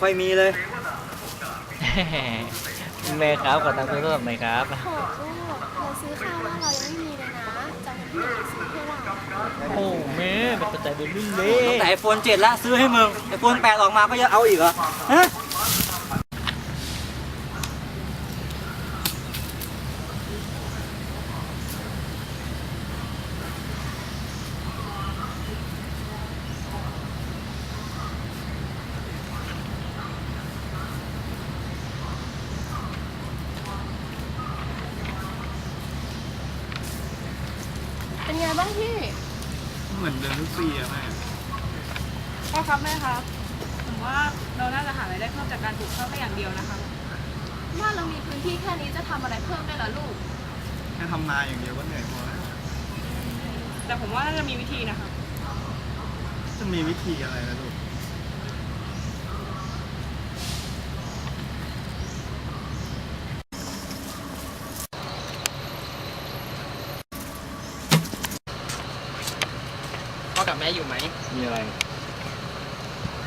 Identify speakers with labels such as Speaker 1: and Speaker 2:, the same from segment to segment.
Speaker 1: ค่อยมีเลย
Speaker 2: แม่ครับขอตังค์ซื้อโทรศัพท์หน่อยครับ
Speaker 3: โหลูกเราซื้อข้าวบ้านเรายังไม่มีเลยนะจะเอาเงินที่ไหนซื้อให้เรา
Speaker 2: โอ้แม่เป็นตัวใจเบบี้เล
Speaker 1: ตั้
Speaker 2: ย
Speaker 1: งแต่ไอโฟน7ละซื้อให้มึงไอโฟน8ออกมาก็ยังเอาอีกเหรอฮะ
Speaker 3: บ้างพี่
Speaker 4: เหมือนเดิมทุกปีอะแม่
Speaker 5: พ่อครับแม่ครับผมว่าเราน่าจะหารายได้เพิ่มจากการปลูกข้าวแค่อย่างเดียวนะคะ
Speaker 3: บ้านเรามีพื้นที่แค่นี้จะทำอะไรเพิ่มได้ล่ะลูก
Speaker 4: แค่ทำนาอย่างเดียวก็เหนื่อยพอแล้ว
Speaker 5: แต่ผมว่าน่าจะมีวิธีนะคะ
Speaker 4: จะมีวิธีอะไรนะลูก
Speaker 6: พ่ อกับแม่อยู่ไหม
Speaker 4: มีอะไร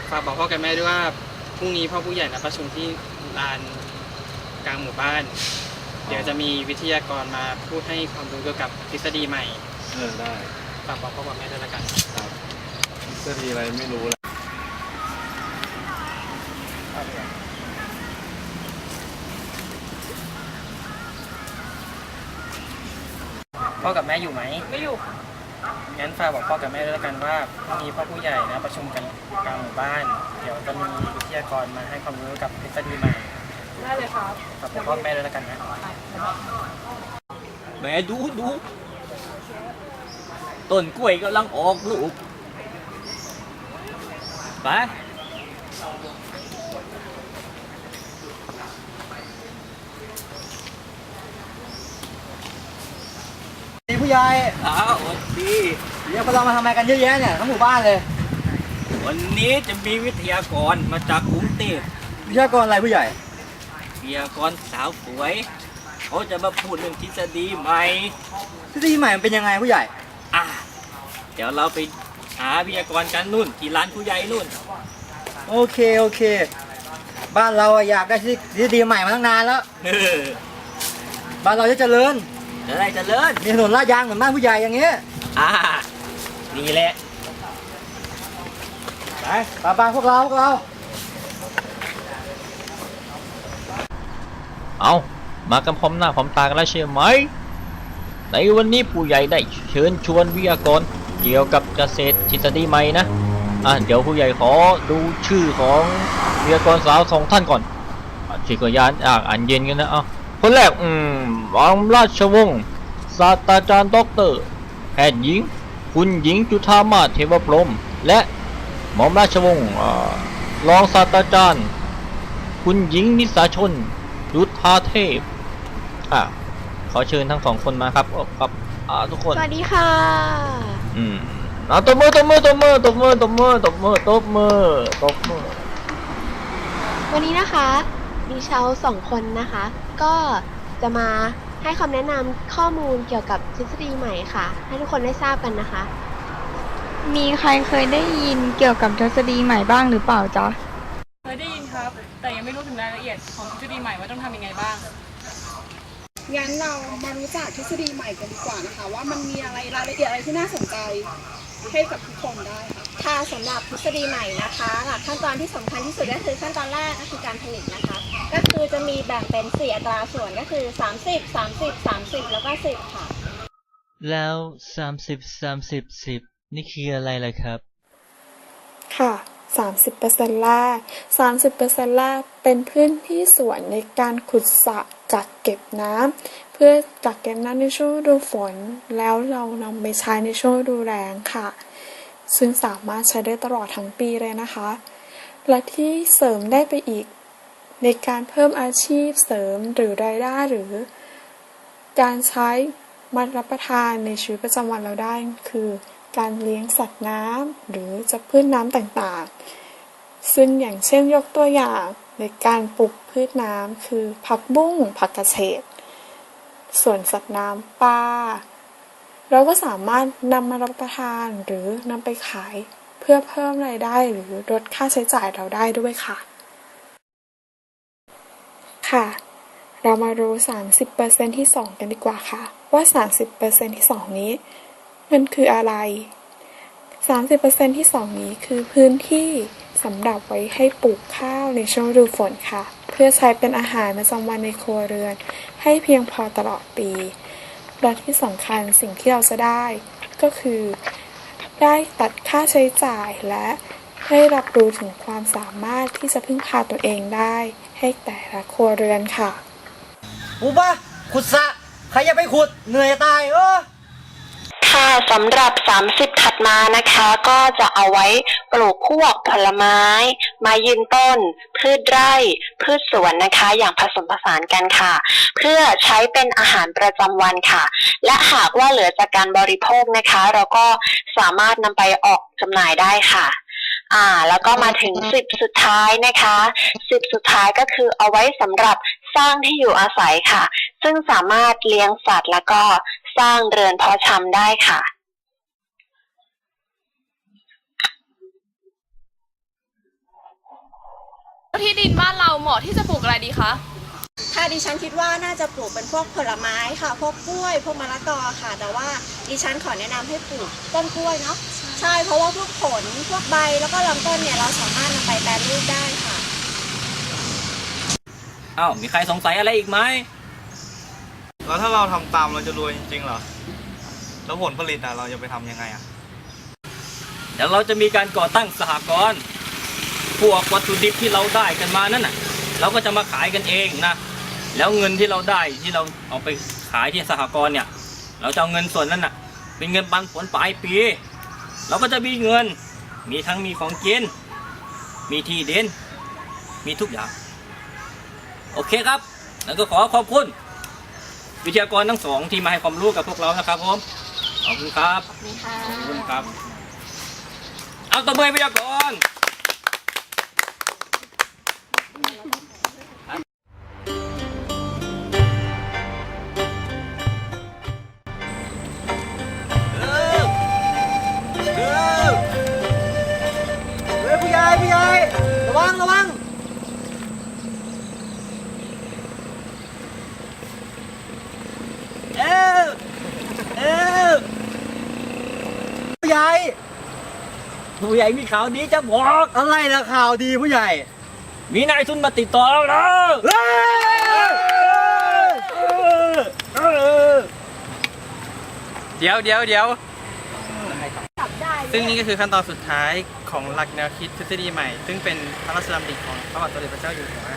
Speaker 6: ฝากบอกพ่อกับแม่ด้วยว่าพรุ่งนี้พ่อผู้ใหญ่นัดประชุมที่ลานกลางหมู่บ้าน เดี๋ยวจะมีวิทยากรมาพูดให้ความรู้เกี่ยวกับทฤษฎีใหม่
Speaker 4: เออได้
Speaker 6: ฝากบอกพ่อกับแม่ด้วยละกัน
Speaker 4: ทฤษฎีอะไรไม่รู้แล้ว
Speaker 6: พ่อกับแม่อยู่ไหม
Speaker 5: ไม่อยู่
Speaker 6: งั้นฝากบอกพ่อกับแม่ด้วยละกันว่าพรุ่งนี้พ่อผู้ใหญ่นะประชุมกันกลางหมู่บ้าน เดี๋ยวจะมีวิทยากรมาให้ความรู้กับทฤษฎีใหม่
Speaker 5: ได้เลยครับ
Speaker 6: ฝากบอกพ่อแม่ด้วยละกันนะ
Speaker 2: แม่ดูดูต้นกล้วยกำลังออกลูกไป
Speaker 1: ใหญ่
Speaker 2: อ้าวสวัสดี
Speaker 1: เดี๋ยวพวกเรามาทำอะไรกันเยอะแยะเนี่ยทั้งหมู่บ้านเลย
Speaker 2: วันนี้จะมีวิทยากรมาจากกรุงเทพ
Speaker 1: วิทยากรอะไรผู้ใหญ่
Speaker 2: วิทยากรสาวสวย เขาจะมาพูดเรื่องทฤษฎีใหม่
Speaker 1: ทฤษฎีใหม่มันเป็นยังไงผู้ใหญ่
Speaker 2: อะเดี๋ยวเราไปหาวิทยากรกันนู่นที่ร้านผู้ใหญ่นู่น
Speaker 1: โอเคโอเค บ้านเราอะอยากได้ทฤษฎีใหม่มาตั้งนานแล้ว
Speaker 2: เออ
Speaker 1: บ้านเราจะเจริญ
Speaker 2: จะได้เจริญ
Speaker 1: มีถนนลาดยางเหมือนบ้านผู้ใหญ่อย่างเงี้ย
Speaker 2: อ่านี่แหละ
Speaker 1: ไปป้าป้าพวกเราพวกเรา
Speaker 2: เอามากันพร้อมหน้าพร้อมตากันแล้วใช่ไหม ในวันนี้ผู้ใหญ่ได้เชิญชวนวิทยากรเกี่ยวกับเกษตรทฤษฎีใหม่นะ อะเดี๋ยวผู้ใหญ่ขอดูชื่อของวิทยากรสาวสองท่านก่อนอะชื่อก็ยานอ่านอ่านเย็นกันนะ เอา คนแรก อืมวังราชวงศ์ศาสตราจารย์ด็อกเตอร์แพทย์หญิง คุณหญิงจุธามาศเทวพรหมและหม่อมราชวงศ์อ่ารองศาสตราจารย์ คุณหญิงนิสาชน ยุทธาเทพอะขอเชิญทั้งสองคนมาครับเอาครับอ่าทุกคน
Speaker 3: สวัสดีค่ะ
Speaker 2: อืมเอาตบมือตบมือตบมือตบมือตบมือตบมือตบมือตบมือ
Speaker 3: วันนี้นะคะ ดิฉันสองคนนะคะ ก็จะมาให้คำแนะนำข้อมูลเกี่ยวกับทฤษฎีใหม่ค่ะ ให้ทุกคนได้ทราบกันนะคะ
Speaker 7: มีใครเคยได้ยินเกี่ยวกับทฤษฎีใหม่บ้างหรือเปล่าจ๊ะ
Speaker 5: เคยได้ยินครับ แต่ยังไม่รู้ถึงรายละเอียดของทฤษฎีใหม่ว่าต้องทำยังไงบ้าง
Speaker 8: งั้นเรามารู้จักทฤษฎีใหม่กันดีกว่านะคะ ว่ามันมีอะไรรายละเอียดอะไรที่น่าสนใจให้กับทุกคนได้ค่ะ
Speaker 3: ค่ะสำหรับทฤษฎีใหม่นะคะหลักขั้นตอนที่สำคัญที่สุดก็คือขั้นตอนแรกก็คือการผลิตนะคะ ก็คือจะมีแบ่งเป็น4อัตราส่วนก็คือ 30 30 30 แล้วก็ 10 ค่ะ
Speaker 2: แล้วสามสิบสามสิบสิบนี่คืออะไรล่ะครับ
Speaker 7: ค่ะ30%แรก 30%แรกเป็นพื้นที่ส่วนในการขุดสระกักเก็บน้ำเพื่อกักเก็บน้ำในช่วงฤดูฝน แล้วเรานำไปใช้ในช่วงฤดูแล้งค่ะ ซึ่งสามารถใช้ได้ตลอดทั้งปีเลยนะคะ และที่เสริมได้ไปอีก ในการเพิ่มอาชีพเสริมหรือรายได้หรือ การใช้มารับประทานในชีวิตประจำวันเราได้คือ การเลี้ยงสัตว์น้ำหรือจะพืชน้ำต่างๆ ซึ่งอย่างเช่นยกตัวอย่างในการปลูกพืชน้ำคือผักบุ้งผักกระเฉดส่วนสัตว์น้ำปลา เราก็สามารถนำมารับประทานหรือนำไปขายเพื่อเพิ่มรายได้หรือลดค่าใช้จ่ายเราได้ด้วยค่ะ ค่ะ เรามารู้ 30%ที่ 2 กันดีกว่าค่ะ ว่า 30%ที่ 2 นี้ มันคืออะไร 30%ที่ 2 นี้คือพื้นที่สำหรับไว้ให้ปลูกข้าวในช่วงฤดูฝนค่ะ เพื่อใช้เป็นอาหารประจำวันในครัวเรือน ให้เพียงพอตลอดปี และที่สำคัญสิ่งที่เราจะได้ก็คือ ได้ตัดค่าใช้จ่ายและได้รับรู้ถึงความสามารถที่จะพึ่งพาตัวเองได้ ให้แต่ละครัวเรือนค่ะ
Speaker 1: ปูปะขุดสระใครจะไปขุดเหนื่อยจะตายเออ
Speaker 9: ค่ะสำหรับ 30 ถัดมานะคะ ก็จะเอาไว้ปลูกพวกผลไม้ ไม้ยืนต้น พืชไร่ พืชสวนนะคะ อย่างผสมผสานกันค่ะ เพื่อใช้เป็นอาหารประจำวันค่ะ และหากว่าเหลือจากการบริโภคนะคะ เราก็สามารถนำไปออกจำหน่ายได้ค่ะอ่าแล้วก็มาถึง10สุดท้ายนะคะ10สุดท้ายก็คือเอาไว้สำหรับสร้างที่อยู่อาศัยค่ะ ซึ่งสามารถเลี้ยงสัตว์แล้วก็สร้างเรือนเพาะชำได้ค่ะ
Speaker 5: ที่ดินบ้านเราเหมาะที่จะปลูกอะไรดีคะ
Speaker 3: ถ้าดิฉันคิดว่าน่าจะปลูกเป็นพวกผลไม้ค่ะ พวกกล้วย พวกมะละกอค่ะ แต่ว่าดิฉันขอแนะนำให้ปลูกต้นกล้วยเนาะ ใช่ เพราะว่าพวกผล พวกใบ แล้วก็ลำต้นเนี่ยเราสามารถนำไปแปรรูปได้ค่ะ
Speaker 2: เอ้ามีใครสงสัยอะไรอีกไหม
Speaker 4: แล้วถ้าเราทำตามเราจะรวยจริงๆเหรอ แล้วผลผลิตอะเราจะไปทำยังไงอะ
Speaker 2: เดี๋ยวเราจะมีการก่อตั้งสหกรณ์ พวกวัตถุดิบที่เราได้กันมานั่นน่ะ เราก็จะมาขายกันเองนะแล้วเงินที่เราได้ที่เราเอาไปขายที่สหกรณ์เนี่ย เราจะเอาเงินส่วนนั้นน่ะ เป็นเงินปันผลปลายปี เราก็จะมีเงิน มีทั้งมีของกินมีที่ดินมีทุกอย่าง โอเคครับ แล้วก็ขอขอบคุณ วิทยากรทั้งสองที่มาให้ความรู้กับพวกเรานะครับผมขอบคุณครับขอบคุณครับเอาตัวเบยวิทยากร
Speaker 1: ใหญ่
Speaker 2: ผู้ใหญ่มีข่าวดีจะบอก
Speaker 1: อะไรนะข่าวดีผู้ใหญ่
Speaker 2: มีนายทุนมาติดต่อเราแล้ว
Speaker 1: เฮ้ย
Speaker 6: เดี๋ยวเดี๋ยวเดี๋ยวซึ่งนี่ก็คือขั้นตอนสุดท้ายของหลักแนวคิดทฤษฎีใหม่ ซึ่งเป็นพระราชดำริของพระบาทสมเด็จพระเจ้าอยู่หัว